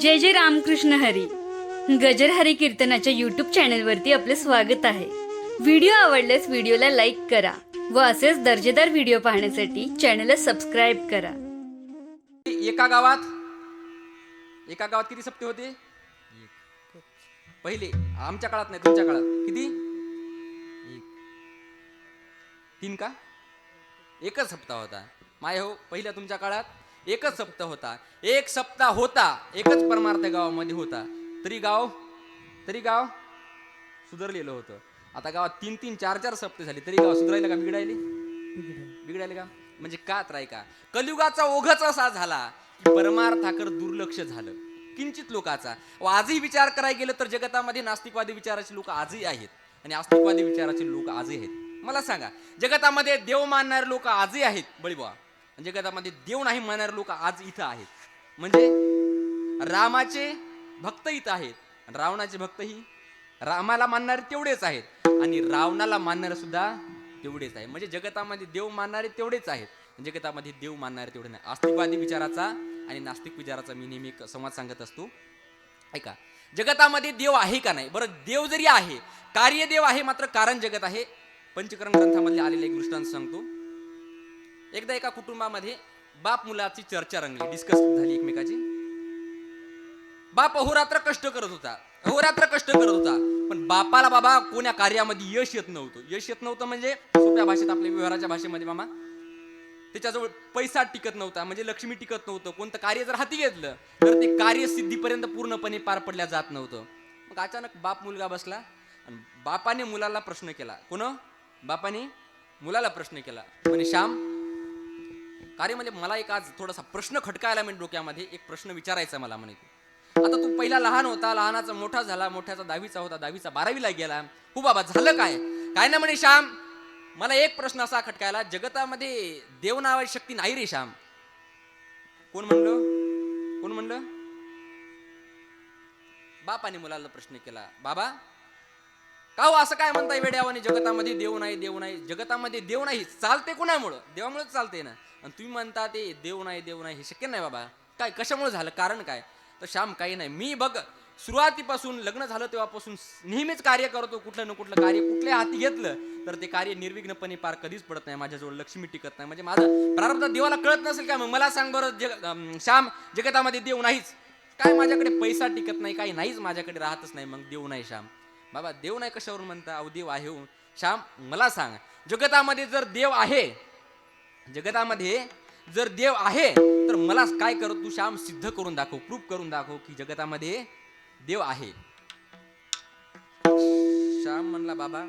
जय जय रामकृष्ण हरी. गजर हरी कीर्तनाच्या युट्यूब चॅनलवरती आपले स्वागत आहे. व्हिडिओ आवडल्यास व्हिडिओला लाईक करा व असेच दर्जेदार व्हिडिओ पाहण्यासाठी चॅनलला सबस्क्राईब करा. एका गावात एका गावात किती सप्ते होते? पहिले आमच्या काळात नाही तुमच्या काळात. किती? तीन का? एकच सप्ताह होता. माय हो पहिल्या तुमच्या काळात? एकच सप्ताह होता. एक सप्ताह होता एकच परमार्थ गावामध्ये होता. तरी गाव तरी गाव सुधारलेलं होतं. आता गावात तीन तीन चार चार सप्ते झाले. तरी गाव सुधारायला का बिघडायले? बिघडायले का? म्हणजे का त्राय का? कलियुगाचा ओघच असा झाला की परमार्थाकर दुर्लक्ष झालं. किंचित लोकाचा. व आजही विचार करायला गेलं तर जगतामध्ये नास्तिकवादी विचाराचे लोक आजही आहेत. आणि आस्तिकवादी विचाराचे लोक आजही आहेत. मला सांगा जगतामध्ये देव मानणारे लोक आजही आहेत बळीबा म्हणजे आणि जगतामध्ये देव नाही मानणारे लोक आज इथं आहेत. म्हणजे रामाचे भक्त इथं आहेत. रावणाचे भक्तही रामाला मानणारे तेवढेच आहेत. आणि रावणाला मानणारे सुद्धा तेवढेच आहे म्हणजे जगतामध्ये देव मानणारे तेवढेच आहेत. जगतामध्ये देव मानणारे तेवढे नाही. आस्तिकवादी विचाराचा आणि नास्तिक विचाराचा मी नेहमी एक संवाद सांगत असतो. ऐका. जगतामध्ये देव आहे का नाही? बरं देव जरी आहे कार्य देव आहे मात्र कारण जगत आहे. पंचकरण ग्रंथामध्ये आलेले एक दृष्टांत सांगतो. एकदा एका कुटुंबामध्ये बाप मुलाची चर्चा रंगली डिस्कस झाली एकमेकाची. बाप अहोरात्र कष्ट करत होता अहोरात्र कष्ट करत होता. पण बापाला बाबा कोण्या कार्यामध्ये यश येत नव्हतं. यश येत नव्हतं म्हणजे सोप्या भाषेत आपल्या व्यवहाराच्या भाषेमध्ये मामा त्याच्याजवळ पैसा टिकत नव्हता म्हणजे लक्ष्मी टिकत नव्हतं. कोणतं कार्य जर हाती घेतलं तर ते कार्य सिद्धीपर्यंत पूर्णपणे पार पडल्या जात नव्हतं. मग अचानक बाप मुलगा बसला आणि बापाने मुलाला प्रश्न केला. कोण? बापाने मुलाला प्रश्न केला. म्हणे श्याम अरे म्हणजे मला एक आज थोडासा प्रश्न खटकायला म्हणजे डोक्यामध्ये एक प्रश्न विचारायचा मला म्हणे आता तू पहिला लहान होता लहानाचा मोठा झाला मोठ्याचा दहावीचा होता दहावीचा बारावीला गेला. हो बाबा झालं काय? काय ना म्हणे श्याम? मला एक प्रश्न असा खटकायला जगतामध्ये देव नावाची शक्ती नाही रे श्याम. कोण म्हणलं? कोण म्हणलं? बापाने मुलाला प्रश्न केला. बाबा का हो असं काय म्हणताय वेड्यावाने? जगतामध्ये देव नाही देव नाही. जगतामध्ये देव नाही चालते कुणामुळं? देवामुळेच चालते ना. आणि तुम्ही म्हणता ते देव नाही देव नाही हे शक्य नाही बाबा. काय कशामुळे झालं? कारण काय? तर श्याम काही नाही. मी बघ सुरुवातीपासून लग्न झालं तेव्हापासून नेहमीच कार्य करतो. कुठलं ना कुठलं कार्य कुठल्या हाती घेतलं तर ते कार्य निर्विघ्नपणे पार कधीच पडत नाही. माझ्याजवळ लक्ष्मी टिकत नाही. म्हणजे माझं प्रारब्ध देवाला कळत नसेल का मग मला सांग बरं जग श्याम जगतामध्ये देव नाहीच. काय माझ्याकडे पैसा टिकत नाही काही नाहीच माझ्याकडे राहतच नाही. मग देव नाही श्याम. बाबा देव नाही कशावरून म्हणता? अहो देव आहे हो. श्याम मला सांग. जगतामध्ये जर देव आहे जगतामध्ये जर देव आहे तर मला काय करत तू श्याम? सिद्ध करून दाखव प्रूफ करून दाखव की जगतामध्ये देव आहे. श्याम म्हणला बाबा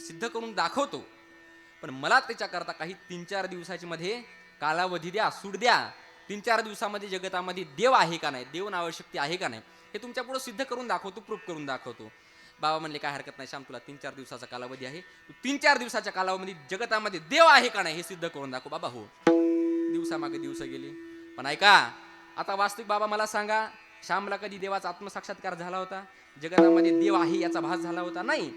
सिद्ध करून दाखवतो. पण मला त्याच्याकरता काही तीन चार दिवसाच्या मध्ये कालावधी द्या सूट द्या. तीन चार दिवसामध्ये जगतामध्ये देव आहे का नाही? देव नावशक्ती आहे का नाही? हे तुमच्यापुढे सिद्ध करून दाखवतो प्रूफ करून दाखवतो. बाबा म्हणले काय हरकत नाही श्याम तुला तीन चार दिवसाचा कालावधी आहे. तू तीन चार दिवसाच्या कालावधी जगतामध्ये देव आहे का नाही हे सिद्ध करून दाखव. बाबा हो. दिवसामागे दिवस गेले. पण ऐका आता वास्तविक बाबा मला सांगा श्यामला कधी देवाचा आत्मसाक्षात्कार झाला होता? जगतामध्ये देव आहे याचा भास झाला होता? नाही.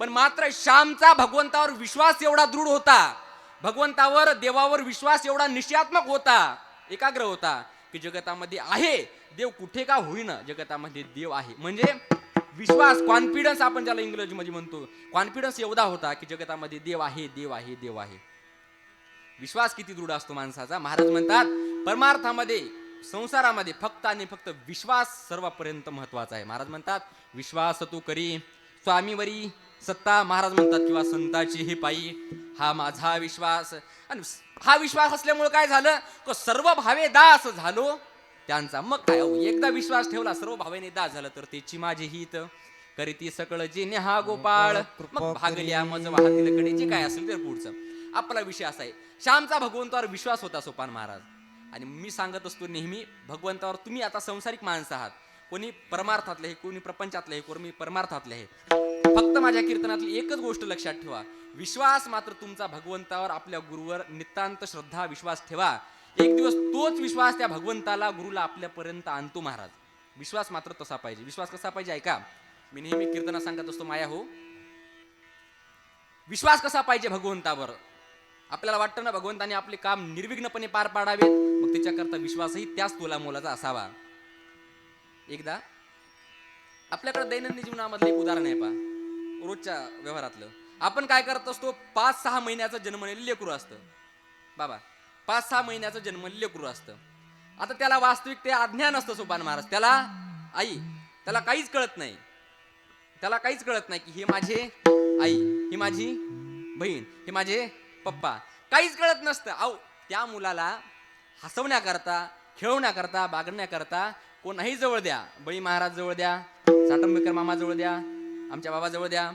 पण मात्र श्यामचा भगवंतावर विश्वास एवढा दृढ होता भगवंतावर देवावर विश्वास एवढा निश्चयात्मक होता एकाग्र होता की जगतामध्ये आहे देव कुठे का होईना जगतामध्ये देव आहे. म्हणजे विश्वास कॉन्फिडन्स आपण ज्याला इंग्रजीमध्ये म्हणतो. कॉन्फिडन्स एवढा होता की जगतामध्ये देव आहे देव आहे देव आहे. विश्वास किती दृढ असतो माणसाचा? महाराज म्हणतात परमार्थामध्ये संसारामध्ये फक्त आणि फक्त विश्वास सर्वापर्यंत महत्त्वाचा आहे. महाराज म्हणतात विश्वास तू करी स्वामीवरी सत्ता. महाराज म्हणतात किंवा संताची हे पायी हा माझा विश्वास. आणि हा विश्वास असल्यामुळे काय झालं? तो सर्व भावे दास झालो. त्यांचा मग काय अहो, एकदा विश्वास ठेवला सर्व भावेने दास झालं तर त्याची माझी हित. करीती सकळ जे नेहा गोपाळ. मग भागल्या मज वाहतील कडे जे काय असेल ते पुढचं. आपला विषय असा आहे. श्यामचा भगवंतावर विश्वास होता सोपान महाराज. आणि मी सांगत असतो नेहमी भगवंतावर तुम्ही आता संसारिक माणसं आहात. कोणी परमार्थातले आहे कोणी प्रपंचातले आहे कोणी परमार्थातले आहे. फक्त माझ्या कीर्तनातली एकच गोष्ट लक्षात ठेवा. विश्वास मात्र तुमचा भगवंतावर आपल्या गुरुवर नितांत श्रद्धा विश्वास ठेवा. एक दिवस तोच विश्वास त्या भगवंताला गुरुला आपल्यापर्यंत आणतो महाराज. विश्वास मात्र तसा पाहिजे. विश्वास कसा पाहिजे? ऐका. मी नेहमी कीर्तना सांगत असतो माया हो विश्वास कसा पाहिजे भगवंतावर? आपल्याला वाटतं ना भगवंताने आपले काम निर्विघ्नपणे पार पाडावे? मग त्याच्याकरता विश्वासही त्याच तोला मोलाचा असावा. एकदा आपल्याकडे दैनंदिन जीवनामधलं एक उदाहरण आहे पा रोजच्या व्यवहारातलं. आपण काय करत असतो? पाच सहा महिन्याचं जन्मलेलं लेकरू असतं. बाबा पाच सहा महिन्याचं जन्मलेलं गुरु असतं. आता त्याला वास्तविक ते अज्ञान असतं सोपान महाराज. त्याला आई त्याला काहीच कळत नाही. त्याला काहीच कळत नाही की हे माझे आई ही माझी बहीण हे माझे पप्पा. काहीच कळत नसतं. अहो त्या मुलाला हसवण्याकरता खेळवण्याकरता बागडण्याकरता कोणाही जवळ द्या. बळी महाराज जवळ द्या साटंबेकर मामा जवळ द्या आमच्या बाबा जवळ द्या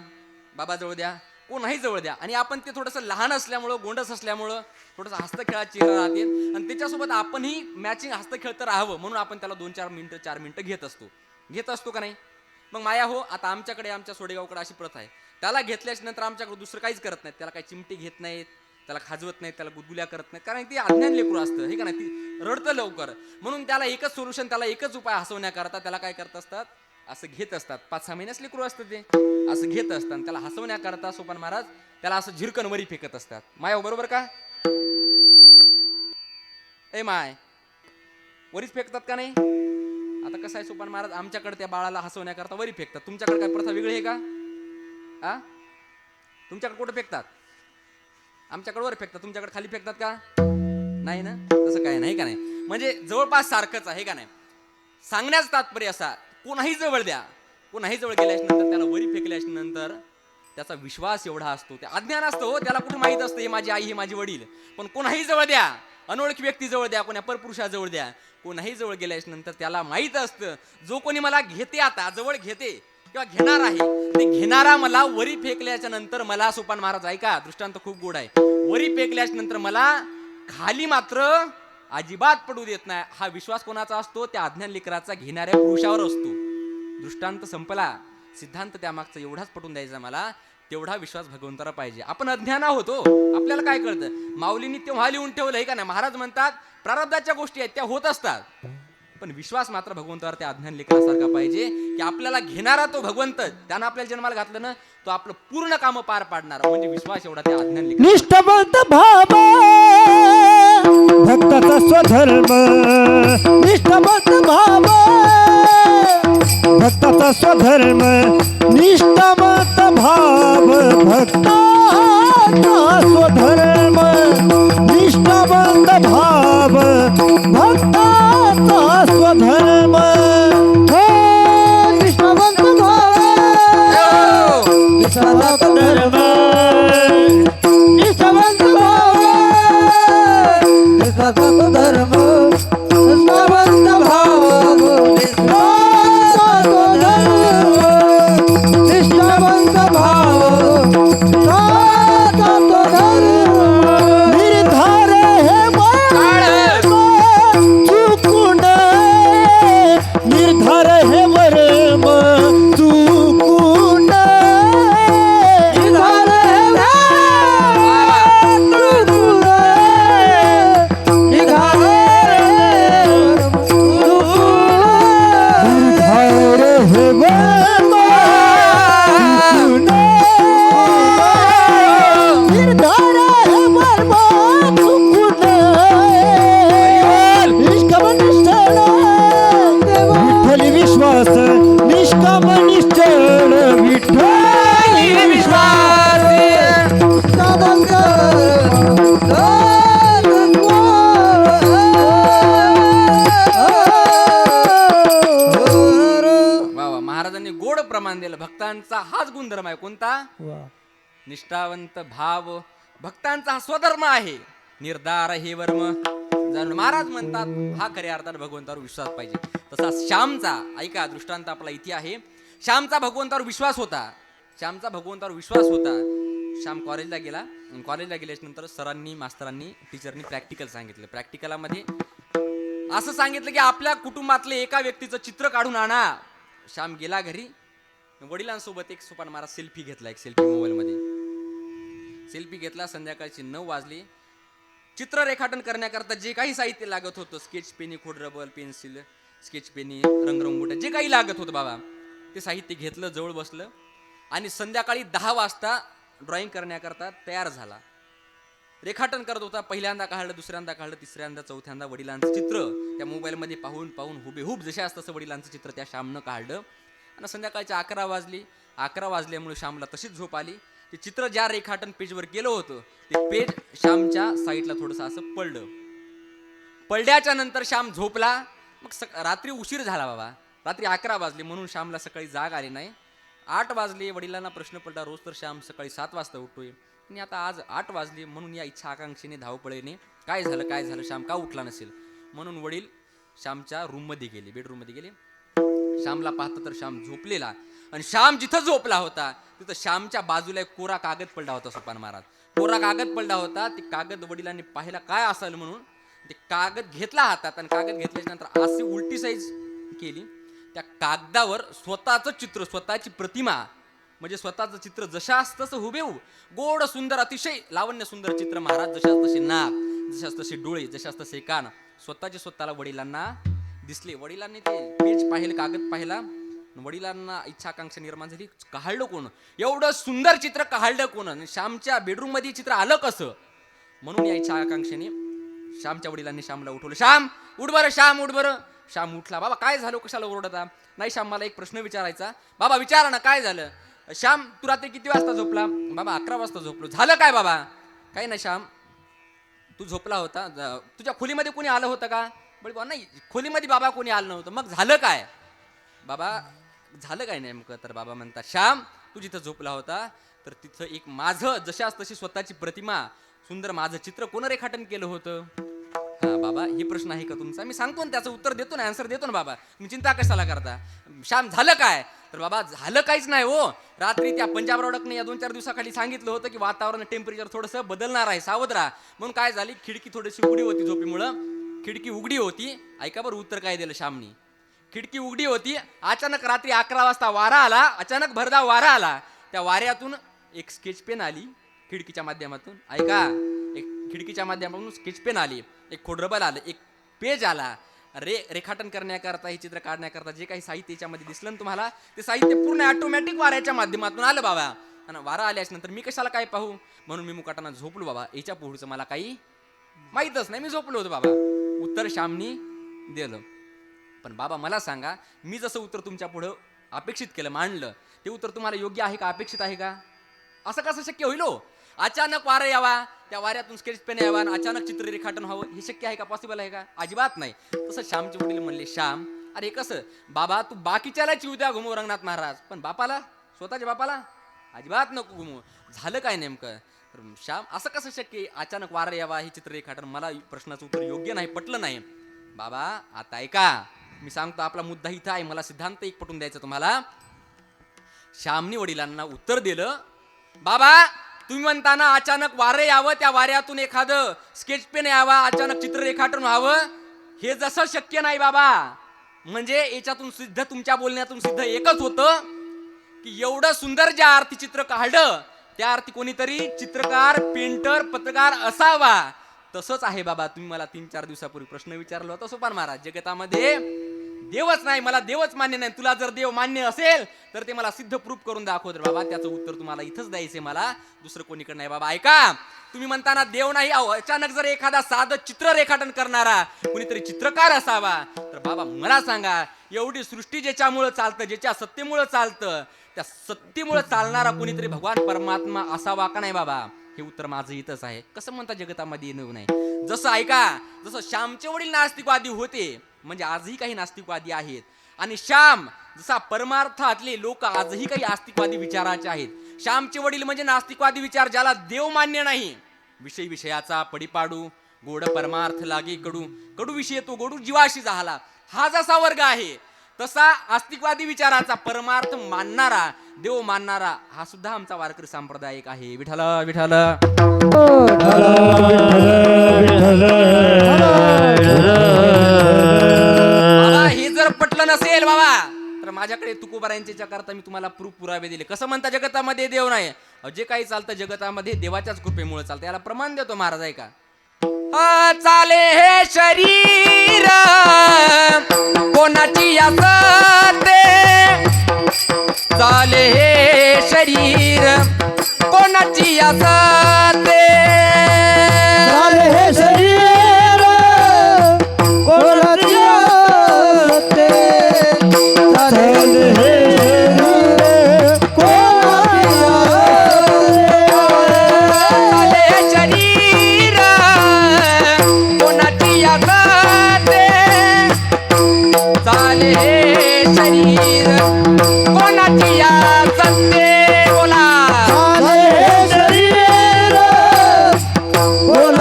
बाबाजवळ द्या. कोणाही जवळ द्या. आणि आपण ते थोडंसं लहान असल्यामुळं गोंडस असल्यामुळं थोडंसं हस्तखेळात चेहरा राहते आणि त्याच्यासोबत आपणही मॅचिंग हस्तखेळतं राहावं. म्हणून आपण त्याला दोन चार मिनटं चार मिनटं घेत असतो. घेत असतो का नाही? मग माया हो आता आमच्याकडे आमच्या सोडेगावकडे अशी प्रथा आहे. त्याला घेतल्याच्या नंतर आमच्याकडे दुसरं काहीच करत नाहीत. त्याला काही चिमटी घेत नाहीत. त्याला खाजवत नाहीत. त्याला गुदगुल्या करत नाहीत. कारण ती अज्ञान लेकरू असतं. हे का नाही? ती रडतं लवकर. म्हणून त्याला एकच सोल्युशन त्याला एकच उपाय हसवण्याकरता त्याला काय करत असतात? असं घेत असतात. पाच सहा महिन्याच लेकरू असतं ते. असं घेत असतात आणि त्याला हसवण्याकरता सोपान महाराज त्याला असं झिरकन वरी फेकत असतात. माय हो, बरोबर का? ए माय वरीच फेकतात का नाही? आता कसं आहे सोपान महाराज आमच्याकडे त्या बाळाला हसवण्याकरता वरी फेकतात. तुमच्याकडे काय प्रथा वेगळी आहे का? आ? तुमच्याकडे कुठं फेकतात? आमच्याकडे वर फेकतात. तुमच्याकडे खाली फेकतात का? नाही ना? तसं काय नाही का नाही? म्हणजे जवळपास सारखंच आहे का नाही? सांगण्याचं तात्पर्य असा कोणाही जवळ द्या. कोणाही जवळ गेल्याच्यानंतर त्याला वरी फेकल्याच्या नंतर त्याचा विश्वास एवढा असतो. ते अज्ञान असतो हो, त्याला कुठे माहीत असतं हे माझी आई हे माझे वडील. पण कोणाही जवळ द्या. अनोळखी व्यक्ती जवळ द्या कोणा परपुरुषाजवळ द्या. कोणाही जवळ गेल्याच्यानंतर त्याला माहीत असतं जो कोणी मला घेते आता जवळ घेते किंवा घेणार आहे ते घेणारा मला वरी फेकल्याच्या नंतर मला सोपान महाराज ऐका दृष्टांत खूप गोड आहे. वरी फेकल्याच्या नंतर मला खाली मात्र अजिबात पडू देत नाही. हा विश्वास कोणाचा असतो? त्या अज्ञान लेकराचा घेणाऱ्या पुरुषावर असतो. दृष्टांत संपला. सिद्धांत त्यामागचा एवढाच पटून द्यायचा मला तेवढा विश्वास भगवंताला पाहिजे. आपण अज्ञान आहोत हो. आपल्याला काय कळतं? माऊलींनी तेव्हा लिहून ठेवलंय का नाही? महाराज म्हणतात प्रारब्धाच्या गोष्टी आहेत त्या होत असतात. पण विश्वास मात्र भगवंतावर त्या अज्ञान लेखनासारखा पाहिजे की आपल्याला घेणारा तो भगवंत त्यानं आपल्याला जन्माला घातलं ना तो आपलं पूर्ण काम पार पाडणार. म्हणजे विश्वास एवढा त्या अज्ञान लेखन भक्ताचा स्वधर्म निष्ठाबद्ध भाव. भक्ताचा स्वधर्म निष्ठाबद्ध भाव. भक्ता स्वधर्म निष्ठाबद्ध भाव. भक्ता दिलं. भक्तांचा हाच गुणधर्म आहे. कोणता? निष्ठावंत भाव. भक्तांचा हा स्वधर्म आहे. निर्धार हे वर्म. महाराज म्हणतात हा खऱ्या अर्थात भगवंतावर विश्वास पाहिजे. तसा श्यामचा ऐका दृष्टांत आपला इथे आहे. श्यामचा भगवंतावर विश्वास होता. श्यामचा भगवंतावर विश्वास होता. श्याम कॉलेजला गेला. कॉलेजला गेल्याच्यानंतर सरांनी मास्तरांनी टीचरनी प्रॅक्टिकल सांगितलं. प्रॅक्टिकलामध्ये असं सांगितलं की आपल्या कुटुंबातले एका व्यक्तीचं चित्र काढून आणा. श्याम गेला घरी. वडिलांसोबत एक सोपान मारा सेल्फी घेतला एक सेल्फी मोबाईलमध्ये सेल्फी घेतला संध्याकाळची नऊ वाजली. चित्र रेखाटन करण्याकरता जे काही साहित्य लागत होतं स्केच पेनी खोड रबर पेन्सिल स्केच पेनी रंगरंगोट्या जे काही लागत होतं बाबा ते साहित्य घेतलं जवळ बसलं. आणि संध्याकाळी दहा वाजता ड्रॉइंग करण्याकरता तयार झाला. रेखाटन करत होता पहिल्यांदा काढलं दुसऱ्यांदा काढलं तिसऱ्यांदा चौथ्यांदा वडिलांचं चित्र त्या मोबाईलमध्ये पाहून पाहून हुबेहूब जसे असतं तसं वडिलांचं चित्र त्या श्यामनं काढलं. आणि संध्याकाळच्या अकरा वाजली. अकरा वाजल्यामुळे श्यामला तशीच झोप आली. ते चित्र ज्या रेखाटन पेजवर केलं होतं ते पेज श्यामच्या साईडला थोडंसं असं पडलं. पडल्याच्या नंतर श्याम झोपला. मग सक रात्री उशीर झाला बाबा. रात्री अकरा वाजले म्हणून श्यामला सकाळी जाग आली नाही. आठ वाजले वडिलांना प्रश्न पडला रोज तर श्याम सकाळी सात वाजता उठतोय. आणि आता आज आठ वाजले म्हणून या इच्छा आकांक्षेने धावपळीने काय झालं काय झालं? श्याम का उठला नसेल? म्हणून वडील श्यामच्या रूममध्ये गेले बेडरूममध्ये गेले. श्यामला पाहतं तर श्याम झोपलेला. आणि श्याम जिथं झोपला होता तिथं श्यामच्या बाजूला एक कोरा कागद पडला होता सुपान महाराज. कोरा कागद पडला होता ते कागद वडिलांनी पाहिला काय असेल म्हणून ते कागद घेतला हातात आणि कागद घेतल्याच्या नंतर अशी उलटी साईज केली. त्या कागदावर स्वतःचं चित्र स्वतःची प्रतिमा म्हणजे स्वतःचं चित्र जशास तसं हुबेहू गोड सुंदर अतिशय लावण्य सुंदर चित्र महाराज जशास तसे नाक जशास तसे डोळे जशास तसे कान स्वतःचे स्वतःला वडिलांना दिसले. वडिलांनी ते पेज पाहिलं कागद पाहिला. वडिलांना इच्छा आकांक्षा निर्माण झाली. काढलं कोण? एवढं सुंदर चित्र काढलं कोण? आणि श्यामच्या बेडरूममध्ये चित्र आलं कसं? म्हणून या इच्छा आकांक्षेने श्यामच्या वडिलांनी श्यामला उठवलं. श्याम उठ बरं श्याम उठ बरं. श्याम उठला. बाबा काय झालं? कशाला ओरडता? नाही श्याम मला एक प्रश्न विचारायचा. बाबा विचारा ना काय झालं? श्याम तू रात्री किती वाजता झोपला? बाबा अकरा वाजता झोपलो. झालं काय बाबा? काय नाही श्याम. तू झोपला होता. तुझ्या खोलीमध्ये कोणी आलं होतं का? बळी नाही खोलीमध्ये बाबा कोणी आलं नव्हतं. मग झालं काय? बाबा झालं काय नेमकं? तर बाबा म्हणतात श्याम तू जिथं झोपला होता तर तिथं एक माझं जशाच तशी स्वतःची प्रतिमा सुंदर माझं चित्र कोण रेखाटन केलं होतं? हा बाबा हे प्रश्न आहे का तुमचा? मी सांगतो ना त्याचं उत्तर देतो ना आन्सर देतो ना बाबा. तुम्ही चिंता कशाला करता? श्याम झालं काय? तर बाबा झालं काहीच नाही हो. रात्री त्या पंजाब रोडकने या दोन चार दिवसाखाली सांगितलं होतं की वातावरण टेम्परेचर थोडंसं बदलणार आहे. सावध राहा. म्हणून काय झाली? खिडकी थोडीशी उडी होती झोपीमुळं. खिडकी उघडी होती. ऐका बरं उत्तर काय दिलं श्यामनी? खिडकी उघडी होती. अचानक रात्री अकरा वाजता वारा आला. अचानक भरदा वारा आला. त्या वाऱ्यातून एक स्केच पेन आली खिडकीच्या माध्यमातून. ऐका एक खिडकीच्या माध्यमातून स्केच पेन आली. एक खोडरबल आलं. एक पेज आला. रे रेखाटन करण्याकरता हे चित्र काढण्याकरता जे काही साहित्य याच्यामध्ये दिसलं ना तुम्हाला ते साहित्य पूर्ण ऑटोमॅटिक वाऱ्याच्या माध्यमातून आलं बाबा. आणि वारा आल्याच्यानंतर मी कशाला काय पाहू? म्हणून मी मुकाटाना झोपलो बाबा. याच्या पुढचं मला काही माहीतच नाही. मी झोपलो होतो बाबा. उत्तर श्यामनी दिलं. पण बाबा मला सांगा मी जसं उत्तर तुमच्या पुढं अपेक्षित केलं मांडलं ते उत्तर तुम्हाला योग्य आहे का अपेक्षित आहे का? असं कसं शक्य होईल हो? अचानक वारं यावा त्या वाऱ्यातून स्केच पेन यावा आणि अचानक चित्र रेखाटन व्हावं हे शक्य आहे का पॉसिबल आहे का? अजिबात नाही. तसं श्यामचे वडील म्हणले श्याम अरे कसं? बाबा तू बाकीच्याला चिव द्या घुमव रंगनाथ महाराज. पण बापाला? स्वतःच्या बापाला? अजिबात नको घुमू झालं काय नेमकं? श्याम असं कसं शक्य अचानक वारं यावा हे चित्र रेखाटन मला प्रश्नाचं उत्तर योग्य नाही पटलं नाही. बाबा आता ऐका. मी सांगतो आपला मुद्दा इथं आहे. मला सिद्धांत एक पटून द्यायचा तुम्हाला. श्यामनी वडिलांना उत्तर दिलं बाबा तुम्ही म्हणताना अचानक वारे यावं त्या वाऱ्यातून एखादं स्केच पेन यावा अचानक चित्र रेखाटून व्हावं. हे जसं शक्य नाही बाबा. म्हणजे याच्यातून सिद्ध तुमच्या बोलण्यातून सिद्ध एकच होतं की एवढं सुंदर ज्या आरती चित्र काढलं त्या अर्थी कोणीतरी चित्रकार पेंटर पत्रकार असावा. तसंच आहे बाबा. तुम्ही मला तीन चार दिवसापूर्वी प्रश्न विचारला होता सोपान महाराज. जगतामध्ये देवच नाही मला देवच मान्य नाही. तुला जर देव मान्य असेल तर ते मला सिद्ध प्रूफ करून दाखव तर बाबा त्याचं उत्तर तुम्हाला इथंच द्यायचंय मला. दुसरं कोणीकडे नाही. बाबा ऐका तुम्ही म्हणताना देव नाही. अहो, अचानक जर एखादा साधं चित्र रेखाटन करणारा कुणीतरी चित्रकार असावा तर बाबा मला सांगा एवढी सृष्टी ज्याच्यामुळं चालतं ज्याच्या सत्तेमुळं चालतं त्या सत्तेमुळं चालणारा कोणीतरी भगवान परमात्मा असावा का नाही बाबा? हे उत्तर माझं इथंच आहे. कसं म्हणता जगतामध्ये येऊ नाही जसं ऐका जसं श्यामचे वडील नास्तिकवादी होते म्हणजे आजही काही नास्तिकवादी आहेत. आणि श्याम जसा परमार्थातले लोक आजही काही आस्तिकवादी विचाराचे आहेत. श्यामचे वडील म्हणजे नास्तिकवादी विचार ज्याला देव मान्य नाही. विषय विषयाचा पडीपाडू गोड परमार्थ लागे कडू. कडू विषय तो गोडू जीवाशी झाला. हा जसा वर्ग आहे तसा आस्तिकवादी विचाराचा परमार्थ मानणारा देव मानणारा हा सुद्धा आमचा वारकरी सांप्रदायिक आहे. विठाल विठाल विठाल नसेल बाबा. तर माझ्याकडे तुकोबारायांच्या करता मी तुम्हाला प्रूफ पुरावे दिले. कसं म्हणता जगतामध्ये देव नाही. जे काही चालतं जगतामध्ये देवाच्याच कृपेमुळे चालतं. याला प्रमाण देतो महाराज आहे का चाले हे शरीर. कोणाची असते चाले हे शरीर. कोणाची असते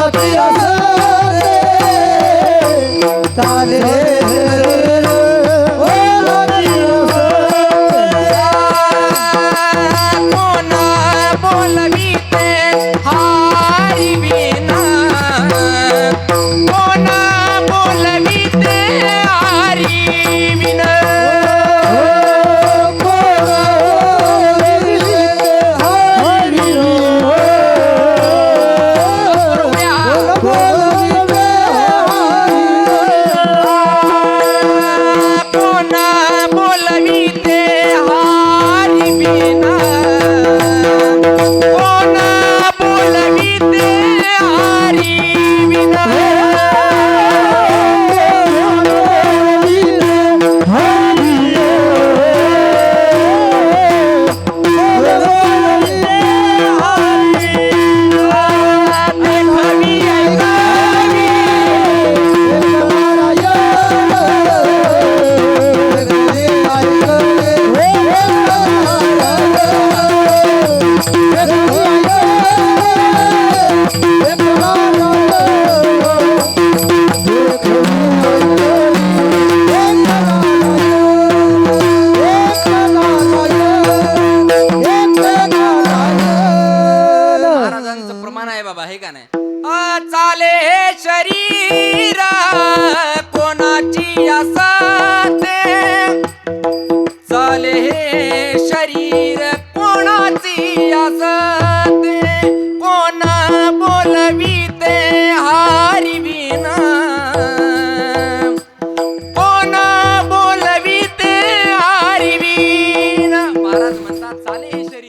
कोणाची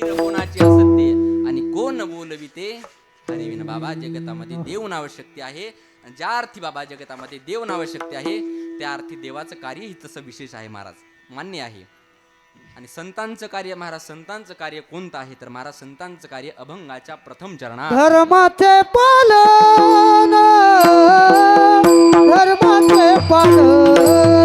चाले कोणाची असत ते आणि कोण बोलविते हरी विना बाबा जगतामध्ये देव नावशक्ती आहे. आणि ज्या अर्थी बाबा जगतामध्ये देव नावशक्ती आहे त्या अर्थी देवाचं कार्य ही तसं विशेष आहे महाराज. मान्य आहे. आणि संतांचं कार्य महाराज संतांचं कार्य कोणतं आहे? तर महाराज संतांचं कार्य अभंगाच्या प्रथम चरणात. धर्माचे पालन धर्माचे पालन.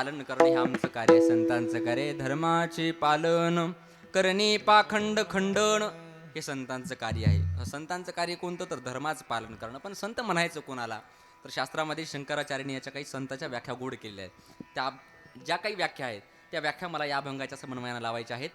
पालन करणे हे आमचं कार्य संतांचं कार्य धर्माचे पालन करणे पाखंड खंडन हे संतांचं कार्य आहे. संतांचं कार्य कोणतं? तर धर्माचं पालन करणं. पण संत म्हणायचं कोणाला? तर शास्त्रामध्ये शंकराचार्यांनी याच्या काही संतांच्या व्याख्या गोड केलेल्या आहेत. त्या ज्या काही व्याख्या आहेत त्या व्याख्या मला या अभंगाच्या समन्वयानं लावायच्या आहेत.